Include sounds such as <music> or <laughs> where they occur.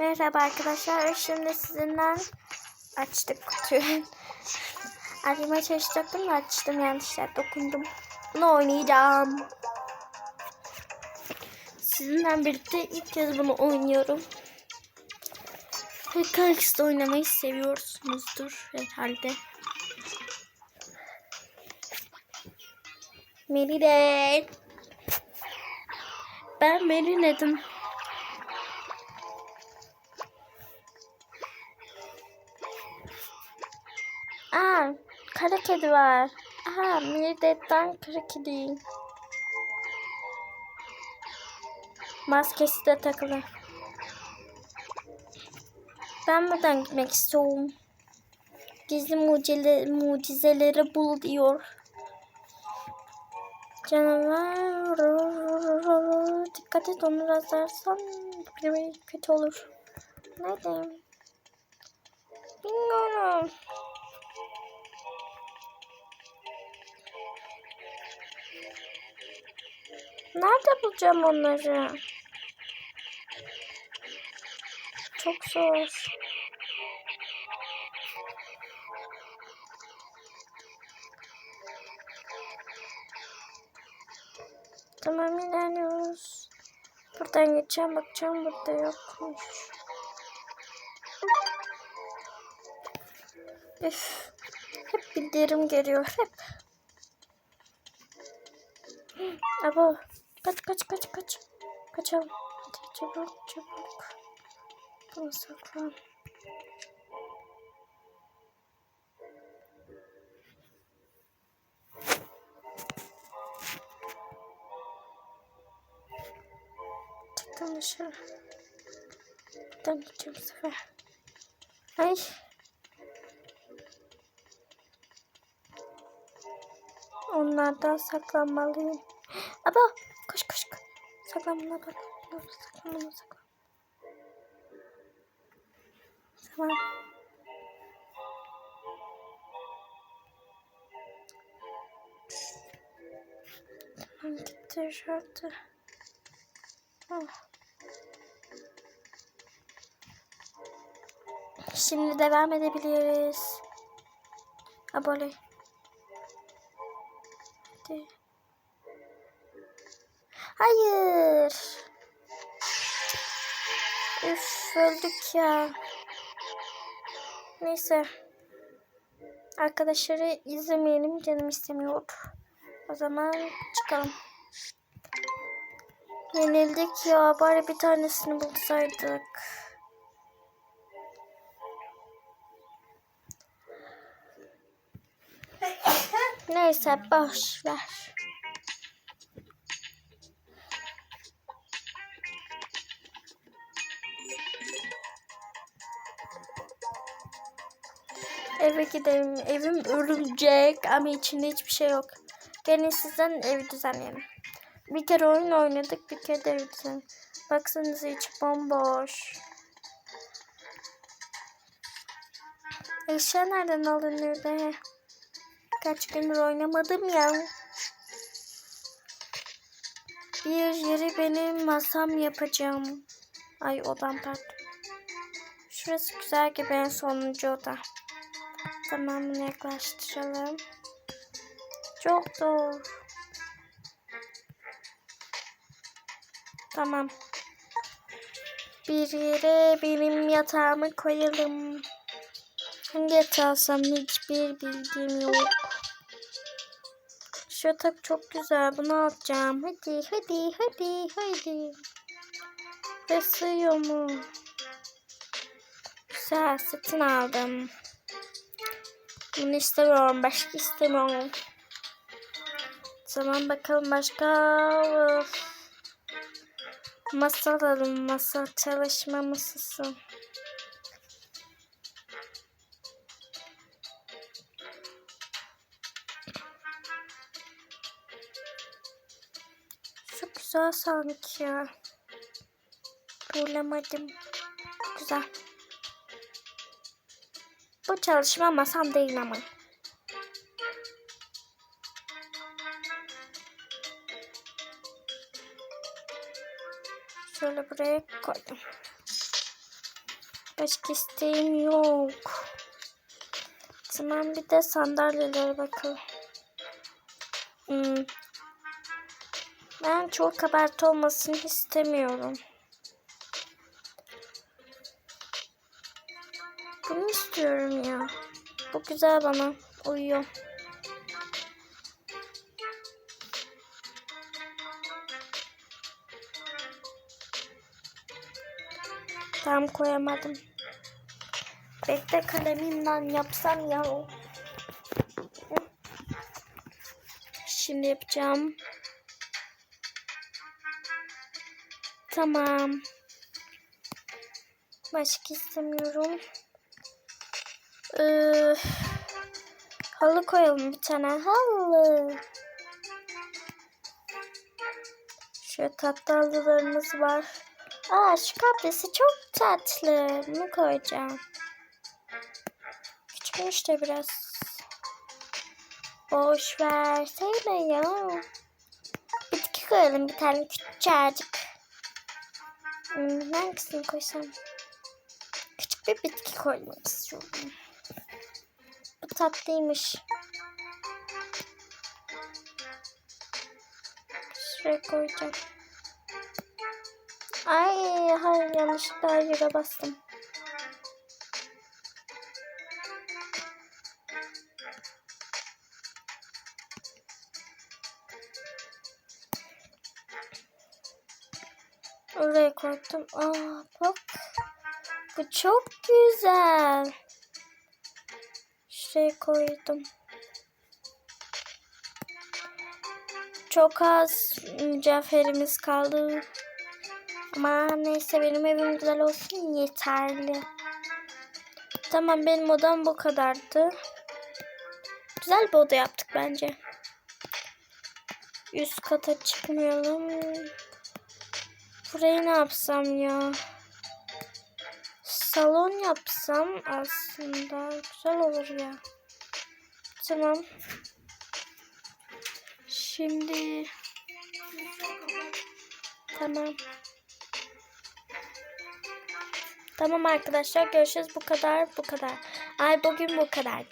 Merhaba arkadaşlar. Şimdi sizinle açtık kutuyu. <laughs> Açmaya çalışacaktım da açtım yanlışlıkla dokundum. Bunu oynayacağım. Sizinle birlikte ilk kez bunu oynuyorum. Hikaye'de oynamayı seviyorsunuzdur herhalde. Melide. Ben Meline'dim. Aa, kara kedi var. Aha, Melide'den kara kedi. Maskesi de takılı. Ben buradan gitmek istiyorum. Gizli mucize, mucizeleri bul diyor. Canavar. Dikkat et onu rastlarsan kötü olur. Nerede? Bilmiyorum. Nerede bulacağım onları? Çok zor. Tamam ilerliyoruz. Buradan geçeceğim bakacağım burada yokmuş. Üf. Hep bildirim geliyor hep. Abo. Kaç kaç kaç kaç. Kaçalım. Hadi çabuk çabuk. Bunu saklan. Çıktım dışarı. Buradan gideceğim bu sefer. Ay. Onlardan saklanmalıyım. Aba koş. Saklanma bak. Saklanma saklan. Tamam. Tamam gitti şurada. Oh. Şimdi devam edebiliriz. Abone. Hadi. Hayır. Üf öldük ya. Neyse. Arkadaşları izlemeyelim canım istemiyor. O zaman çıkalım. Yenildik ya. Bari bir tanesini bulsaydık. Neyse boş ver. Eve gidelim. Evim örülecek ama içinde hiçbir şey yok. Gelin sizden evi düzenleyelim. Bir kere oyun oynadık, bir kere de evi düzenleyelim. Baksanıza içi bomboş. Eşya nereden alınıyor be? Kaç gündür oynamadım ya. Bir yeri benim masam yapacağım. Ay odam pardon. Şurası güzel gibi en sonuncu oda. Tamam bunu yaklaştıralım. Çok zor. Tamam. Bir yere benim yatağımı koyalım. Hangi yatağı hiçbir bilgim yok. Şu yatak çok güzel. Bunu alacağım. Hadi hadi hadi hadi. Ve sığıyor mu? Güzel satın aldım. Bunu istemiyorum. Başka istemiyorum. Tamam bakalım başka. Of. Masa alalım. Masa çalışma masası. Çok güzel sanki ya. Bulamadım. Güzel. Bu çalışma masam değil ama. Şöyle buraya koydum. Başka isteğim yok. Tamam bir de sandalyelere bakalım. Hmm. Ben çok kabartı olmasını istemiyorum. Bunu istiyorum ya. Bu güzel bana uyuyor. Tam koyamadım. Bekle kalemimden yapsam ya. Şimdi yapacağım. Tamam. Başka istemiyorum. Ee, halı koyalım bir tane. Halı. Şöyle tatlı halılarımız var. Aa şu kaprisi çok tatlı. Bunu koyacağım. Küçükmüş de biraz. Boş versene ya. Bitki koyalım bir tane küçücük. Hmm, hangisini koysam? Küçük bir bitki koymak istiyorum. Tatlıymış. Şuraya koyacağım. Ay hayır yanlışlıkla yere bastım. Oraya koydum. Aa bak. Bu çok güzel. Şuraya koydum. Çok az mücevherimiz kaldı. Ama neyse benim evim güzel olsun yeterli. Tamam benim odam bu kadardı. Güzel bir oda yaptık bence. Üst kata çıkmayalım. Burayı ne yapsam ya? Salon yapsam aslında güzel olur ya. Tamam. Şimdi tamam. Tamam arkadaşlar görüşürüz bu kadar bu kadar. Ay bugün bu kadar.